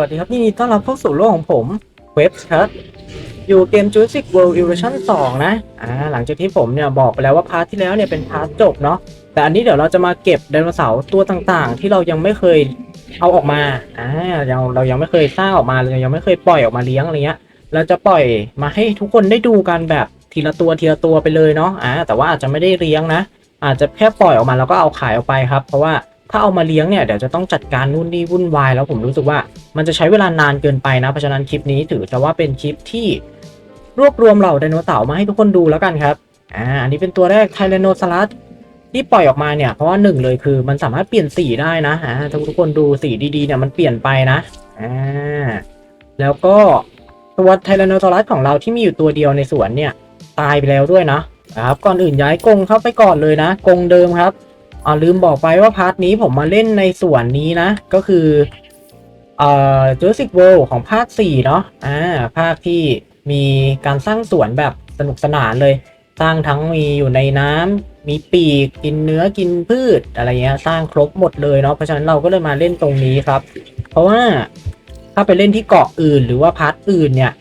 วัสดีครับยินดีต้อนรับเข้าสู่โลกของผมเว็บครับอยู่เกม Jurassic World Evolution 2 นะอ่าหลังจากที่ผมเนี่ยบอกไปแล้วว่าพาร์ทที่แล้วเนี่ยเป็นพาร์ทจบเนาะแต่อันนี้เดี๋ยวเราจะมาเก็บไดโนเสาร์ตัวต่างๆ ที่เรายังไม่เคยเอาออกมาอ่าเราเรายังไม่เคยสร้างออกมาเรายังไม่เคยปล่อยออกมาเลี้ยงอะไรเงี้ยเราจะปล่อยมาให้ทุกคนได้ดูกันแบบทีละตัวทีละตัวไปเลยเนาะอ่าแต่ว่าอาจจะไม่ได้เลี้ยงนะ อาจจะแค่ปล่อยออกมาแล้วก็เอาขายออกไปครับ เพราะว่า ถ้าเอามาเลี้ยงเนี่ยเดี๋ยวจะต้องจัดการนู่นนี่วุ่นวาย แล้วผมรู้สึกว่ามันจะใช้เวลานานเกินไปนะเพราะฉะนั้นคลิปนี้ถือจะว่าเป็นคลิปที่รวบรวมเหล่าไดโนเสาร์มาให้ทุกคนดูแล้วกันครับอ่าอันนี้เป็นตัวแรกไทแรโนซ a ลัสที่ปล่อยออกมาเนี่ยเพราะว่าหนึ่งเลยคือ มันสามารถเปลี่ยนสีได้นะอ่าถ้าทุกคนดูสีดีๆเนี่ยมันเปลี่ยนไปนะอ่าแล้วก็ตัวไทแรโนซ a ลัสของเราที่มีอยู่ตัวเดียวในสวนเนี่ยตายไปแล้วด้วยนะนะครับก่อนอื่นย้ายกรงเข้าไปก่อนเลยนะกรงเดิมครับ อ่าลืมบอกไปว่าพาร์ทนี้ผมมาเล่นในส่วนนี้นะ ก็คือเอ่อ Jurassic World ของภาค 4 เนาะอ่าภาคที่มีการสร้างสวนแบบสนุกสนานเลย สร้างทั้งมีอยู่ในน้ำมีปีกกินเนื้อกินพืชอะไรเงี้ยสร้างครบหมดเลยเนาะเพราะฉะนั้นเราก็เลยมาเล่นตรงนี้ครับ เพราะว่าถ้าไปเล่นที่เกาะอื่นหรือว่าพาร์ทอื่นเนี่ย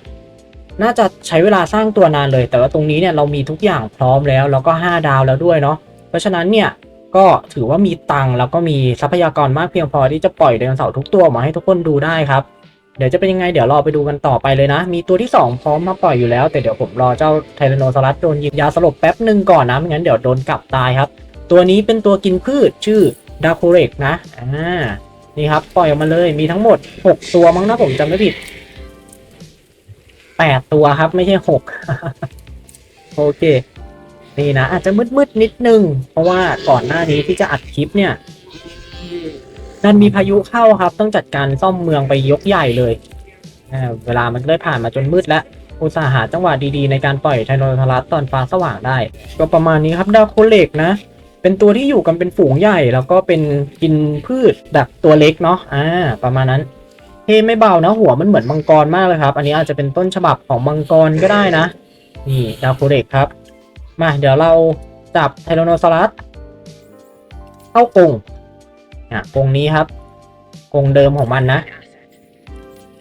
น่าจะใช้เวลาสร้างตัวนานเลย แต่ว่าตรงนี้เนี่ยเรามีทุกอย่างพร้อมแล้ว แล้วก็ 5 ดาวแล้วด้วยเนาะเพราะฉะนั้นเนี่ย ก็ถือว่ามีตังค์แล้วก็มีทรัพยากรมากเพียงพอที่จะปล่อยไดโนเสาร์ทุกตัวออกมาให้ทุกคนดูได้ครับ เดี๋ยวจะเป็นยังไงเดี๋ยวรอไปดูกันต่อไปเลยนะ มีตัวที่ 2 พร้อมมาปล่อยอยู่แล้ว แต่เดี๋ยวผมรอเจ้าไทแรนโนซอรัสโดนยิงยาสลบแป๊บหนึ่งก่อนนะไม่งั้นเดี๋ยวโดนกลับตายครับ ตัวนี้เป็นตัวกินพืชชื่อดาโคเรกนะอ่านี่ครับปล่อยออกมาเลยมีทั้งหมด 6 ตัวมั้งนะผมจำไม่ผิดแปดตัวครับไม่ใช่หกโอเค นี่นะอาจจะมืดๆนิดนึง เพราะว่าก่อนหน้านี้ที่จะอัดคลิปเนี่ยดันมีพายุเข้าครับ ต้องจัดการซ่อมเมืองไปยกใหญ่เลยเวลามันเลยผ่านมาจนมืดแล้วอุตสาห์หาจังหวะดีๆ ในการปล่อยไทโนทารัสตอนฟ้าสว่างได้ ก็ประมาณนี้ครับดาวโคเล็กนะ เป็นตัวที่อยู่กันเป็นฝูงใหญ่ แล้วก็เป็นกินพืชแบบตัวเล็กเนาะอ่า ประมาณนั้นเท่ไม่เบานะ หัวมันเหมือนมังกรมากเลยครับ อันนี้อาจจะเป็นต้นฉบับของมังกรก็ได้นะ นี่ดาวโคเรกครับ มาเดี๋ยวเราจับไทโรโนซอรัสเข้ากรงอะกรงนี้ครับกรงเดิมของมันนะ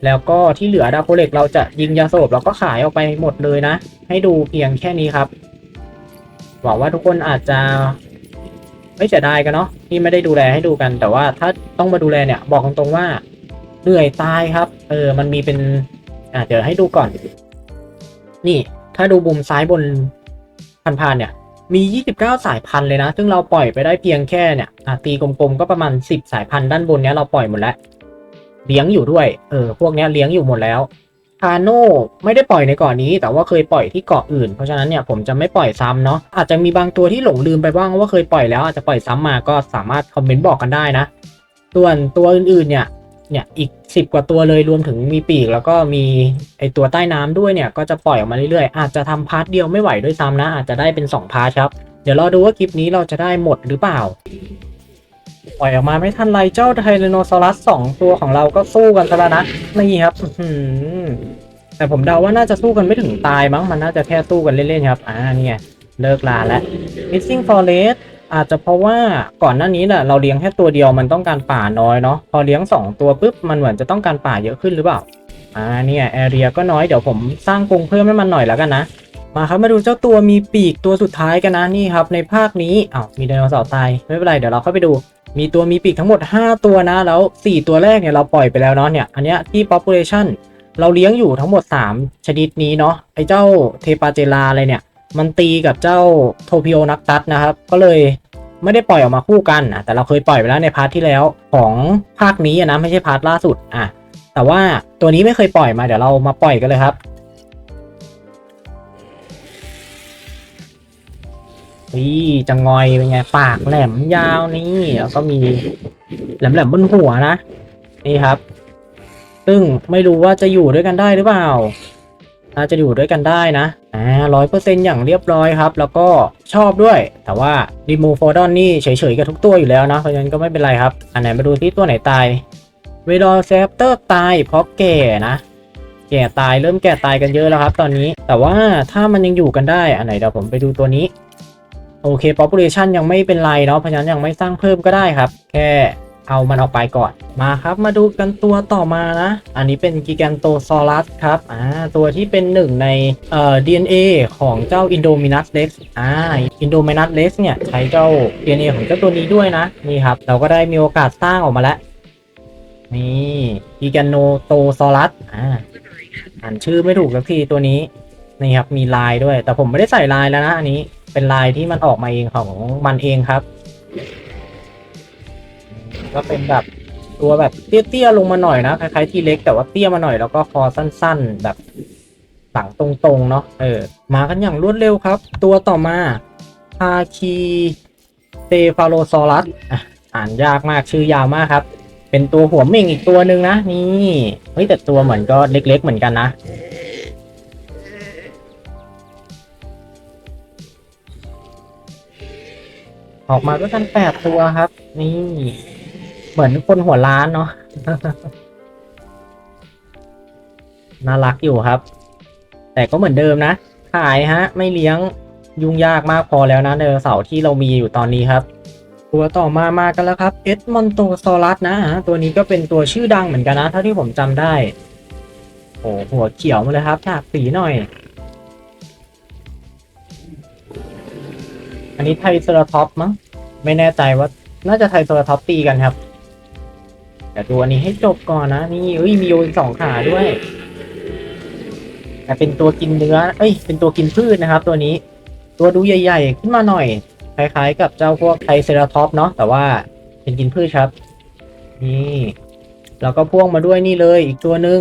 แล้วก็ที่เหลือดาวโคเรกเราจะยิงยาสลบแล้วก็ขายออกไปหมดเลยนะ ให้ดูเพียงแค่นี้ครับ หวังว่าทุกคนอาจจะ ไม่เสียดายกันเนาะที่ไม่ได้ดูแลให้ดูกัน แต่ว่าถ้าต้องมาดูแลเนี่ย บอกตรงๆว่าเหนื่อยตายครับ เออ มันมีเป็น อ่าเดี๋ยวให้ดูก่อน นี่ ถ้าดูมุมซ้ายบน พันๆเนี่ยมี 29 สายพันธุ์เลยนะ ซึ่งเราปล่อยไปได้เพียงแค่เนี่ยตีกลมๆ ก็ประมาณ 10 สายพันธุ์ด้านบนเนี้ยเราปล่อยหมดแล้ว เลี้ยงอยู่ด้วย เออ พวกเนี้ยเลี้ยงอยู่หมดแล้วคาโน่ไม่ได้ปล่อยในเกาะนี้ แต่ว่าเคยปล่อยที่เกาะอื่น เพราะฉะนั้นเนี่ยผมจะไม่ปล่อยซ้ำเนาะ อาจจะมีบางตัวที่หลงลืมไปบ้างว่าเคยปล่อยแล้วอาจจะปล่อยซ้ำมาก็สามารถคอมเมนต์บอกกันได้นะ ส่วนตัวอื่นๆเนี่ย เนี่ยอีก 10 กว่าตัวเลยรวมถึงมีปีก แล้วก็มีไอตัวใต้น้ำด้วยเนี่ยก็จะปล่อยออกมาเรื่อยๆ อาจจะทำพาร์ทเดียวไม่ไหวด้วยซ้ำนะ อาจจะได้เป็น 2 พาร์ทครับ เดี๋ยวรอดูว่าคลิปนี้เราจะได้หมดหรือเปล่า ปล่อยออกมาไม่ทันไรเจ้าไทแรนโนซอรัสสองตัวของเราก็สู้กันซะแล้วนะนี่ครับแต่ผมเดาว่าน่าจะสู้กันไม่ถึงตายมั้งมันน่าจะแค่สู้กันเล่นๆครับอ่านี่ไงเลิกลาแล้ว Missing Forest อาจจะเพราะว่าก่อนหน้านี้แหละเราเลี้ยงแค่ตัวเดียวมันต้องการป่าน้อยเนาะพอเลี้ยง 2 ตัวปุ๊บมันเหมือนจะต้องการป่าเยอะขึ้นหรือเปล่าอ่าเนี่ยแอเรียก็น้อยเดี๋ยวผมสร้างกรงเพิ่มให้มันหน่อยแล้วกันนะมาครับมาดูเจ้าตัวมีปีกตัวสุดท้ายกันนะนี่ครับ ในภาคนี้อ้าวมีไดโนเสาร์ตายไม่เป็นไรเดี๋ยวเราเข้าไปดู มีตัวมีปีกทั้งหมด 5 ตัวนะแล้ว 4 ตัวแรกเนี่ยเราปล่อยไปแล้วเนาะเนี่ยอันเนี้ยที่ population เราเลี้ยงอยู่ทั้งหมด 3 ชนิดนี้เนาะไอ้เจ้าเทปาเจลาอะไรเนี่ย มันตีกับเจ้าโทพิโอนักตัสนะครับ ก็เลยไม่ได้ปล่อยออกมาคู่กันอะแต่เราเคยปล่อยไปแล้วในพาร์ทที่แล้วของภาคนี้นะไม่ใช่พาร์ทล่าสุดอะแต่ว่าตัวนี้ไม่เคยปล่อยมาเดี๋ยวเรามาปล่อยกันเลยครับนี่จะงอยเป็นไงปากแหลมยาวนี่แล้วก็มีแหลมแหลมๆบนหัวนะ นี่ครับ ซึ่งไม่รู้ว่าจะอยู่ด้วยกันได้หรือเปล่า น่าจะอยู่ด้วยกันได้นะอ่าร้อยเปอร์เซ็นต์อย่างเรียบร้อยครับ แล้วก็ชอบด้วย แต่ว่าดีมูโฟดอนนี่เฉยๆกับทุกตัวอยู่แล้วนะเพราะฉะนั้นก็ไม่เป็นไรครับ อันไหนมาดูที่ตัวไหนตายเวดอร์เซปเตอร์ตายเพราะแก่นะ แก่ตายเริ่มแก่ตายกันเยอะแล้วครับ ตอนนี้แต่ว่าถ้ามันยังอยู่กันได้อันไหนเดี๋ยวผมไปดูตัวนี้โอเค population ยังไม่เป็นไรเนาะเพราะฉะนั้นยังไม่สร้างเพิ่มก็ได้ครับ แค่ เอามันออกไปก่อนมาครับ มาดูกันตัวต่อมานะ อันนี้เป็นกิแกนโตซอรัสครับอ่าตัวที่เป็นหนึ่งในเอ่อ DNA ของเจ้า Indominus Rex อ่า Indominus Rex เนี่ยใช้เจ้า DNA ของเจ้าตัวนี้ด้วยนะนี่ครับ เราก็ได้มีโอกาสสร้างออกมาแล้ว นี่กิแกนโนโตซอรัสอ่าอ่านชื่อไม่ถูกสักทีตัวนี้นี่ครับมีลายด้วย แต่ผมไม่ได้ใส่ลายแล้วนะอันนี้เป็นลายที่มันออกมาเองของมันเองครับ ก็เป็นแบบตัวแบบเตี้ยๆลงมาหน่อยนะคล้ายๆทีเล็กแต่ว่าเตี้ยมาหน่อยแล้วก็คอสั้นๆ แบบหลังตรงๆเนาะเออมากันอย่างรวดเร็วครับ ตัวต่อมาพาคีเตฟาโลซอรัสอะอ่านยากมากชื่อยาวมากครับ เป็นตัวหัวเม่งอีกตัวหนึ่งนะ นี่เฮ้ยแต่ตัวเหมือนก็เล็ก ๆ เหมือนกันนะออกมาด้วยกันแปดตัวครับ นี่ เหมือนคนหัวล้านเนาะ น่ารักอยู่ครับ แต่ก็เหมือนเดิมนะ ขายฮะ ไม่เลี้ยงยุ่งยากมากพอแล้วนะเนอเสาที่เรามีอยู่ตอนนี้ครับ ตัวต่อมามากันแล้วครับเอสมอนโตซอรัสนะฮะตัวนี้ก็เป็นตัวชื่อดังเหมือนกันนะ เท่าที่ผมจำได้ โอ้หัวเขียวมาเลยครับฉากสีหน่อย อันนี้ไทรเซราท็อปมั้งไม่แน่ใจว่าน่าจะไทรเซราท็อปตีกันครับ แต่ดูอันนี้ให้จบก่อนนะ นี่เอ้ยมีโยนสองขาด้วย แต่เป็นตัวกินเนื้อ เอ้ย เป็นตัวกินพืชนะครับ ตัวนี้ ตัวดูใหญ่ ๆ ขึ้นมาหน่อย คล้ายๆ กับเจ้าพวกไทรเซราท็อปเนาะแต่ว่าเป็นกินพืชครับ นี่แล้วก็พ่วงมาด้วยนี่เลยอีกตัวหนึ่ง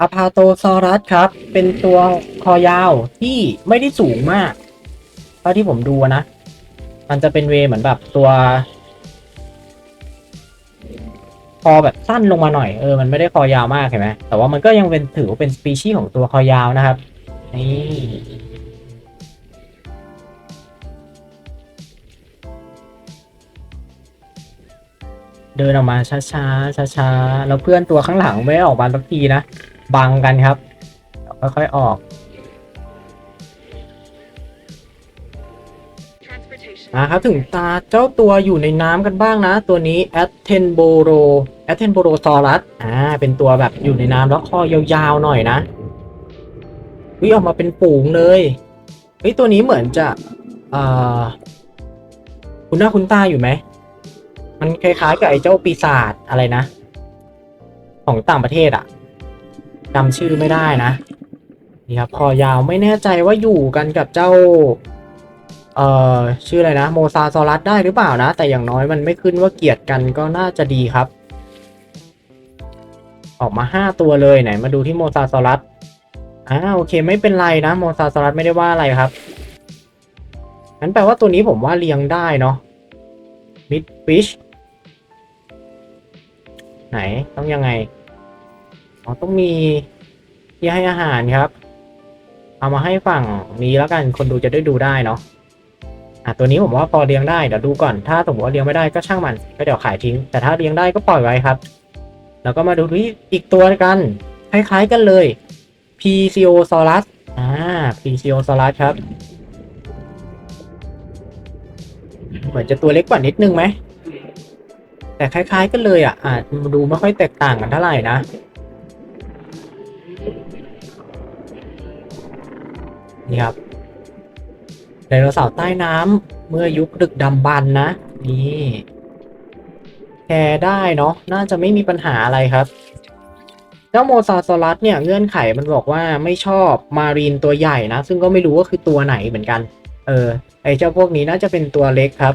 อะพาโตซอรัสครับ เป็นตัวคอยาวที่ไม่ได้สูงมาก เท่าที่ผมดูนะ มันจะเป็นเวเหมือนแบบตัว อแบบสั้นลงมาหน่อยเออมันไม่ได้คอยาวมากเห็นไหมแต่ว่ามันก็ยังเป็นถือว่าเป็นสปีชีส์ของตัวคอยาวนะครับนี่เดินออกมาช้าๆช้าๆแล้วเพื่อนตัวข้างหลังไม่ออกมาสักทีนะบังกันครับค่อยๆออก อ่าครับถึงตาเจ้าตัวอยู่ในน้ำกันบ้างนะ ตัวนี้ a t t e n b o r o a t t e n b o r o s a u r u s อ่าเป็นตัวแบบอยู่ในน้ำแล้วคอยาวๆหน่อยนะวิออกมาเป็นฝูงเลยเฮ้ยตัวนี้เหมือนจะอ่าคุณหน้าคุณตาอยู่ไหม มันคล้ายๆกับไอ้เจ้าปีศาจอะไรนะ ของต่างประเทศอะจำชื่อไม่ได้นะนี่ครับคอยาวไม่แน่ใจว่าอยู่กันกับเจ้า เอ่อชื่ออะไรนะโมซาซอรัสได้หรือเปล่านะ แต่อย่างน้อยมันไม่ขึ้นว่าเกลียดกันก็น่าจะดีครับ ออกมาห้าตัวเลยไหนมาดูที่โมซาซอรัสอ่าโอเคไม่เป็นไรนะโมซาซอรัสไม่ได้ว่าอะไรครับงั้นแปลว่าตัวนี้ผมว่าเลี้ยงได้เนาะมิดฟิชไหนต้องยังไงอ๋อต้องมีที่ให้อาหารครับ เอามาให้ฝั่งนี้แล้วกันคนดูจะได้ดูได้เนาะ อะตัวนี้ผมว่าพอเลี้ยงได้เดี๋ยวดูก่อนถ้าสมมติว่าเลี้ยงไม่ได้ก็ช่างมันก็เดี๋ยวขายทิ้ง แต่ถ้าเลี้ยงได้ก็ปล่อยไว้ครับ แล้วก็มาดูที่อีกตัวกันคล้ายๆกันเลย p c o s a u r u s อ่า p c o s a u r u s ครับ เหมือนจะตัวเล็กกว่านิดนึงไหม แต่คล้ายๆกันเลยอะอาจดูไม่ค่อยแตกต่างกันเท่าไหร่นะ นี่ครับ ไดโนเสาร์ใต้น้ำเมื่อยุคดึกดำบรรพ์นะ นี่แชร์ได้เนาะน่าจะไม่มีปัญหาอะไรครับ เจ้าโมซาซอรัสเนี่ยเงื่อนไขมันบอกว่าไม่ชอบมารีนตัวใหญ่นะ ซึ่งก็ไม่รู้ว่าคือตัวไหนเหมือนกัน เออ ไอเจ้าพวกนี้น่าจะเป็นตัวเล็กครับ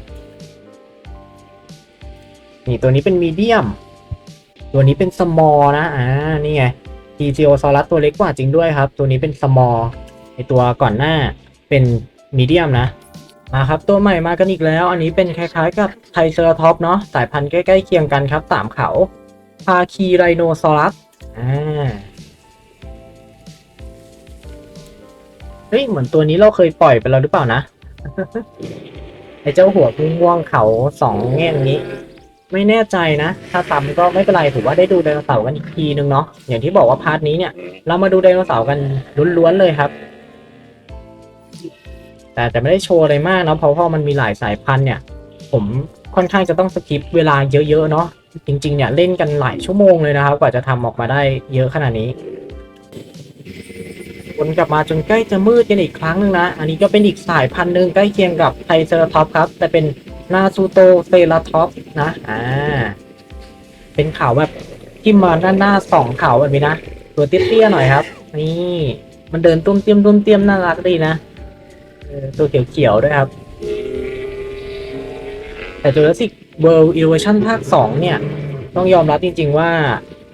นี่ตัวนี้เป็นมีเดียม ตัวนี้เป็นสมอลนะ อ่า นี่ไงทีจิโอซอรัสตัวเล็กกว่าจริงด้วยครับ ตัวนี้เป็นสมอลไอตัวก่อนหน้าเป็น มีเดียมนะ มาครับตัวใหม่มากันอีกแล้ว อันนี้เป็นคล้ายๆกับไทเซอราท็อปเนาะสายพันธุ์ใกล้ๆเคียงกันครับสามเขาพาคีไรโนซอรัสอ่าเฮ้ยเหมือนตัวนี้เราเคยปล่อยไปแล้วหรือเปล่านะไอเจ้าหัวม่วงเขาสองแง่งนี้ ไม่แน่ใจนะ ถ้าตำก็ไม่เป็นไรถือว่าได้ดูไดโนเสาร์กันอีกทีนึงเนาะอย่างที่บอกว่าพาร์ทนี้เนี่ย เรามาดูไดโนเสาร์กันล้วนๆเลยครับ แต่แต่ไม่ได้โชว์อะไรมากเนาะเพราะว่ามันมีหลายสายพันธุ์เนี่ย ผมค่อนข้างจะต้องสกิปเวลาเยอะๆเนาะจริงๆเนี่ยเล่นกันหลายชั่วโมงเลยนะครับ กว่าจะทำออกมาได้เยอะขนาดนี้วนกลับมาจนใกล้จะมืดกันอีกครั้งหนึงนะ อันนี้ก็เป็นอีกสายพันธุ์หนึ่งใกล้เคียงกับไทเซอร์ท็อปครับ แต่เป็นนาซูโตเซราท็อปนะ อ่า เป็นเขาแบบที่มาด้านหน้าสองเขาแบบนี้นะ ตัวเตี้ยๆหน่อยครับ นี่ มันเดินตุ้มเตี้ยมตุ้มเตี้ยมน่ารักดีนะ ตัวเขียวๆด้วยครับ แต่ Jurassic World Evolution ภาค 2 เนี่ย ต้องยอมรับจริง ๆ ว่า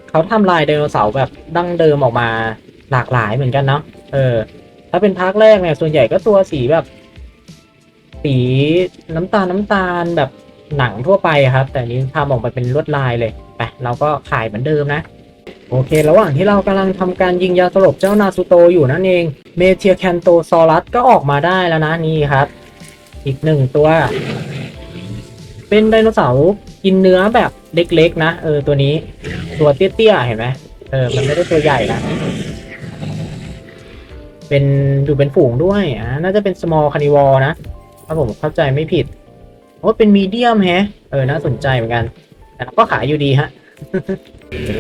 เขาทำลายไดโนเสาร์แบบดั้งเดิมออกมาหลากหลายเหมือนกันเนาะเออ ถ้าเป็นภาคแรกเนี่ย ส่วนใหญ่ก็ตัวสีแบบ สีน้ำตาลน้ำตาลแบบหนังทั่วไปครับ แต่นี้ทำออกมาเป็นลวดลายเลยไปเราก็ขายเหมือนเดิมนะ โอเค ระหว่างที่เรากำลังทำการยิงยาสลบเจ้านาซูโตอยู่นั่นเอง เมเทียแคนโตซอรัสก็ออกมาได้แล้วนะนี่ครับ อีกหนึ่งตัว เป็นไดโนเสาร์กินเนื้อแบบเล็กๆ นะ เออตัวนี้ ตัวเตี้ยๆ เห็นไหมเออ มันไม่ได้ตัวใหญ่นะเป็นดูเป็นฝูงด้วยอ่าน่าจะเป็น small carnivore นะถ้าผมเข้าใจไม่ผิดโอ้เป็นมีเดียมแฮะ เออ น่าสนใจเหมือนกันแต่ก็ขายอยู่ดีฮะ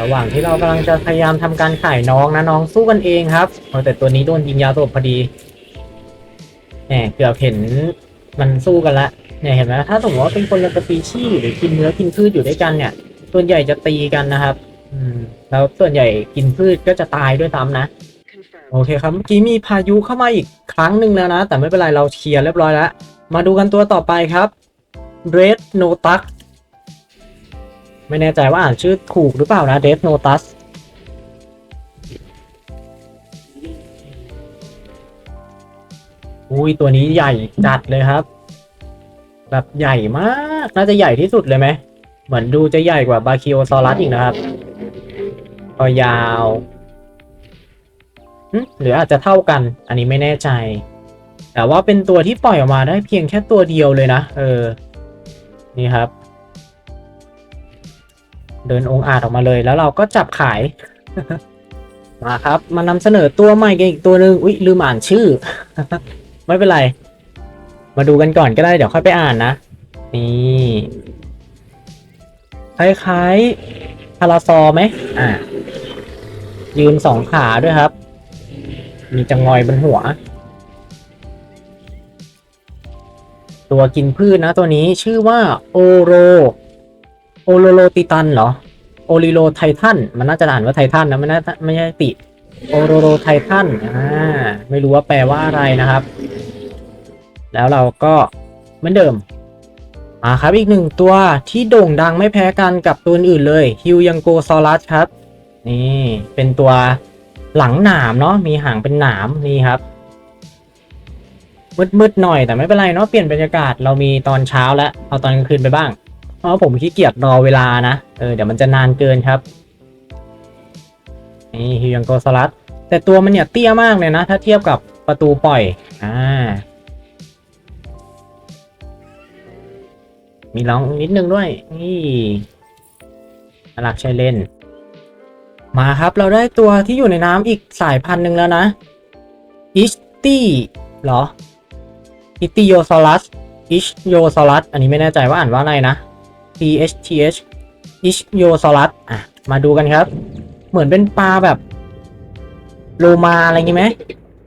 ระหว่างที่เรากำลังจะพยายามทำการขายน้องนะน้องสู้กันเองครับเอแต่ตัวนี้โดนยิงยาสลบพอดีแหมเกือบเห็นมันสู้กันละเนี่ยเห็นไหมถ้าสมมติว่าเป็นคนละสปีชีส์หรือกินเนื้อกินพืชอยู่ด้วยกันเนี่ยส่วนใหญ่จะตีกันนะครับ อืม แล้วส่วนใหญ่กินพืชก็จะตายด้วยซ้ำนะ โอเคครับ เมื่อกี้มีพายุเข้ามาอีกครั้งหนึ่งแล้วนะ แต่ไม่เป็นไรเราเคลียร์เรียบร้อยแล้ว มาดูกันตัวต่อไปครับ Red Notus ไม่แน่ใจว่าอ่านชื่อถูกหรือเปล่านะ Red Notus อุ้ยตัวนี้ใหญ่จัดเลยครับ แบบใหญ่มากน่าจะใหญ่ที่สุดเลยไหม เหมือนดูจะใหญ่กว่าบาคิโอซอรัสอีกนะครับก็ยาวหรืออาจจะเท่ากัน อันนี้ไม่แน่ใจ แต่ว่าเป็นตัวที่ปล่อยออกมาได้เพียงแค่ตัวเดียวเลยนะ เออ นี่ครับ เดินองค์อาจออกมาเลยแล้วเราก็จับขาย มาครับ มานำเสนอตัวใหม่กันอีกตัวหนึ่งอุ๊ยลืมอ่านชื่อ ไม่เป็นไร มาดูกันก่อนก็ได้เดี๋ยวค่อยไปอ่านนะ นี่คล้ายๆพาราซอไหมอ่ายืนสองขาด้วยครับ มีจังงอยบนหัว ตัวกินพืชนะตัวนี้ชื่อว่าโอโร โอโลโลติตันเหรอ โอริโลไททัน มันน่าจะอ่านว่าไททันนะไม่น่าไม่ใช่ติ โอโรโลไททัน อ่า ไม่รู้ว่าแปลว่าอะไรนะครับ แล้วเราก็เหมือนเดิมมาครับ อีกหนึ่งตัวที่โด่งดังไม่แพ้กันกับตัวอื่นเลย ฮิวยังโกซอรัสครับ นี่ เป็นตัวหลังหนามเนาะ มีหางเป็นหนามนี่ครับมืดๆหน่อยแต่ไม่เป็นไรเนาะเปลี่ยนบรรยากาศเรามีตอนเช้าแล้วเอาตอนกลางคืนไปบ้าง เพราะผมขี้เกียจรอเวลานะ เออเดี๋ยวมันจะนานเกินครับ นี่ฮิวยังโกซอรัสแต่ตัวมันเนี่ยเตี้ยมากเลยนะ ถ้าเทียบกับประตูปล่อย อ่า มีร้องนิดนึงด้วย นี่น่ารักใช่เล่น มาครับเราได้ตัวที่อยู่ในน้ำอีกสายพันธุ์หนึ่งแล้วนะอิชตี้เหรออิติโยซอรัสอิชโยซอรัสอันนี้ไม่แน่ใจว่าอ่านว่าอะไรนะ T H T H อิชโยซอรัสอะ มาดูกันครับ เหมือนเป็นปลาแบบโลมาอะไรอย่างงี้ไหม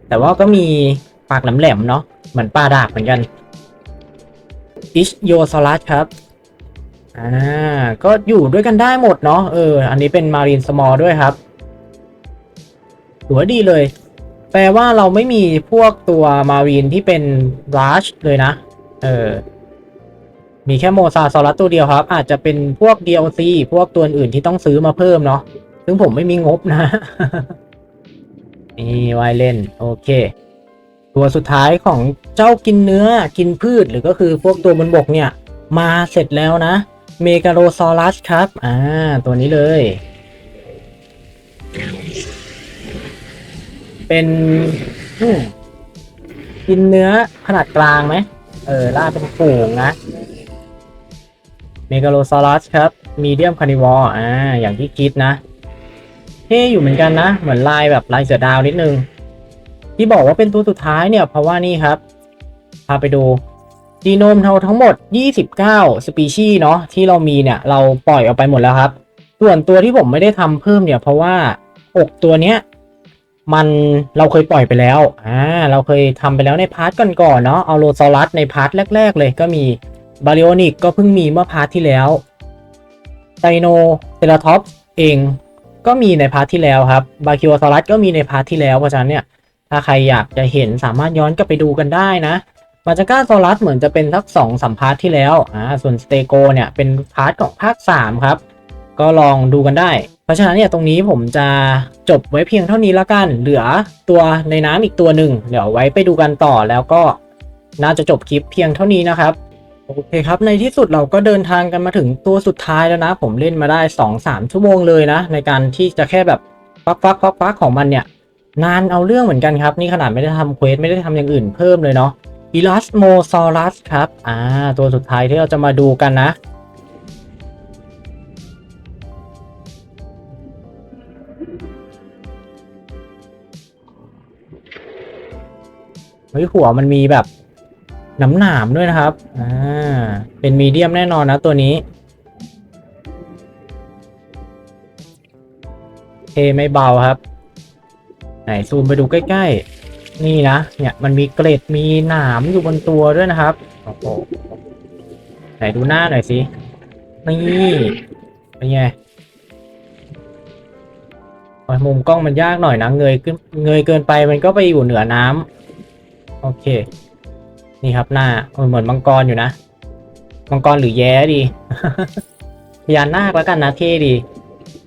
แต่ว่าก็มีปากแหลมๆเนาะ เหมือนปลาดาบเหมือนกัน อิชโยซอรัสครับ อ่า ก็อยู่ด้วยกันได้หมดเนาะ เออ อันนี้เป็นมารีนสมอลด้วยครับถือว่าดีเลย แปลว่าเราไม่มีพวกตัวมารีนที่เป็นรัชเลยนะ เออ มีแค่โมซาซอรัสตัวเดียวครับ อาจจะเป็นพวก DLC พวกตัวอื่นที่ต้องซื้อมาเพิ่มเนาะซึ่งผมไม่มีงบนะ นี่ไวเล่น โอเค ตัวสุดท้ายของเจ้ากินเนื้อกินพืชหรือก็คือพวกตัวบนบกเนี่ย มาเสร็จแล้วนะ เมกาโ o ซอรัสครับ อ่า ตัวนี้เลย เป็นกินเนื้อขนาดกลางไหมเออล่าเป็นฝูงนะ เมกาโ o ซอรัสครับมีเดียมคานิวอร์อ่าอย่างที่คิดนะเท่อยู่เหมือนกันนะ เหมือนลายแบบลายเสือดาวนิดนึง ที่บอกว่าเป็นตัวสุดท้ายเนี่ย เพราะว่านี่ครับ พาไปดูจีโนมเราทั้งหมด 29 สปีชีส์เนาะที่เรามีเนี่ย เราปล่อยออกไปหมดแล้วครับ ส่วนตัวที่ผมไม่ได้ทำเพิ่มเนี่ย เพราะว่า6ตัวเนี้ยมันเราเคยปล่อยไปแล้ว อ่า เราเคยทำไปแล้วในพาร์ทก่อนๆเนาะ เอาโลซอรัสในพาร์ทแรก ๆ เลยก็มี บาริโอนิกก็เพิ่งมีเมื่อพาร์ทที่แล้วไดโนเซราท็อปเองก็มีในพาร์ทที่แล้วครับบาคิวซอรัสก็มีในพาร์ทที่แล้วเพราะฉะนั้นเนี่ยถ้าใครอยากจะเห็นสามารถย้อนกลับไปดูกันได้นะมาจาก้าโซลัสเหมือนจะเป็นสักสองสัมพาร์ทที่แล้วอ่าส่วนสเตโกเนี่ยเป็นพาร์ทของภาค 3 ครับ ก็ลองดูกันได้ เพราะฉะนั้นเนี่ยตรงนี้ผมจะจบไว้เพียงเท่านี้แล้วกัน เหลือตัวในน้ำอีกตัวหนึ่ง เดี๋ยวไว้ไปดูกันต่อแล้วก็น่าจะจบคลิปเพียงเท่านี้นะครับ โอเคครับในที่สุดเราก็เดินทางกันมาถึงตัวสุดท้ายแล้วนะ ผมเล่นมาได้2-3ชั่วโมงเลยนะ ในการที่จะแค่แบบฟักฟักฟักฟักของมันเนี่ย นานเอาเรื่องเหมือนกันครับ นี่ขนาดไม่ได้ทำเควสไม่ได้ทำอย่างอื่นเพิ่มเลยเนาะ e l a s m o s a u r u s ครับ อ่า ตัวสุดท้ายที่เราจะมาดูกันนะ เฮ้ยหัวมันมีแบบ น้ำหนามด้วยนะครับ อ่า เป็นมีเดียมแน่นอนนะตัวนี้เทไม่เบาครับ ไหนซูมไปดูใกล้ๆ นี่นะ เนี่ยมันมีเกล็ดมีหนามอยู่บนตัวด้วยนะครับ โอ้โห ไหนดูหน้าหน่อยสิ นี่เป็นไงโอ้มุมกล้องมันยากหน่อยนะ เงยขึ้น เงยเกินไปมันก็ไปอยู่เหนือน้ำ โอเค นี่ครับหน้าเหมือนมังกรอยู่นะ มังกรหรือแย้ดีพญานาคแล้วกันนะเท่ดี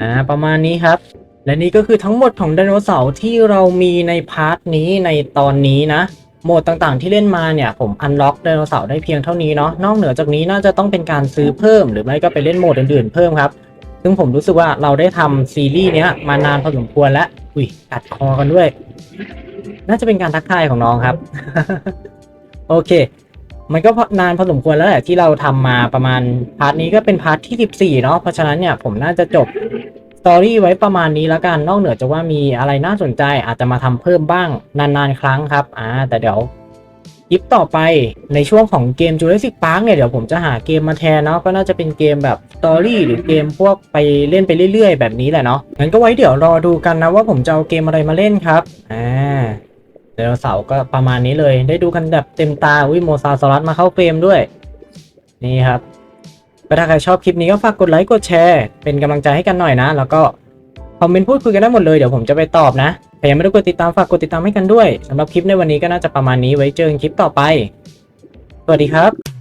อ่าประมาณนี้ครับ และนี่ก็คือทั้งหมดของไดโนเสาร์ที่เรามีในพาร์ทนี้ในตอนนี้นะโหมดต่างๆที่เล่นมาเนี่ยผมอันล็อกไดโนเสาร์ได้เพียงเท่านี้เนาะนอกเหนือจากนี้น่าจะต้องเป็นการซื้อเพิ่ม หรือไม่ก็ไปเล่นโหมดอื่นๆเพิ่มครับ ซึ่งผมรู้สึกว่าเราได้ทำซีรีส์เนี้ยมานานพอสมควรแล้วอุ้ยกัดคอกันด้วย น่าจะเป็นการทักทายของน้องครับ โอเค มันก็นานพอสมควรแล้วแหละที่เราทำมาประมาณพาร์ทนี้ก็เป็นพาร์ทที่ 14 เนาะเพราะฉะนั้นเนี่ยผมน่าจะจบสตอรี่ไว้ประมาณนี้แล้วกันนอกเหนือจากว่ามีอะไรน่าสนใจอาจจะมาทำเพิ่มบ้างนานๆ ครั้งครับอ่าแต่เดี๋ยวคลิปต่อไปในช่วงของเกม Jurassic Park เนี่ยเดี๋ยวผมจะหาเกมมาแทนเนาะก็น่าจะเป็นเกมแบบสตอรี่หรือเกมพวกไปเล่นไปเรื่อยๆ แบบนี้แหละเนาะงั้นก็ไว้เดี๋ยวรอดูกันนะว่าผมจะเอาเกมอะไรมาเล่นครับอ่า ไดโนเสาร์ก็ประมาณนี้เลย ได้ดูกันแบบเต็มตาวิโมซาซอรัสมาเข้าเฟรมด้วย นี่ครับถ้าใครชอบคลิปนี้ก็ฝากกดไลค์กดแชร์ เป็นกำลังใจให้กันหน่อยนะ แล้วก็คอมเมนต์พูดคุยกันได้หมดเลยเดี๋ยวผมจะไปตอบนะใครยังไม่ได้กดติดตามฝากกดติดตามให้กันด้วยสำหรับคลิปในวันนี้ก็น่าจะประมาณนี้ไว้เจอกันคลิปต่อไป สวัสดีครับ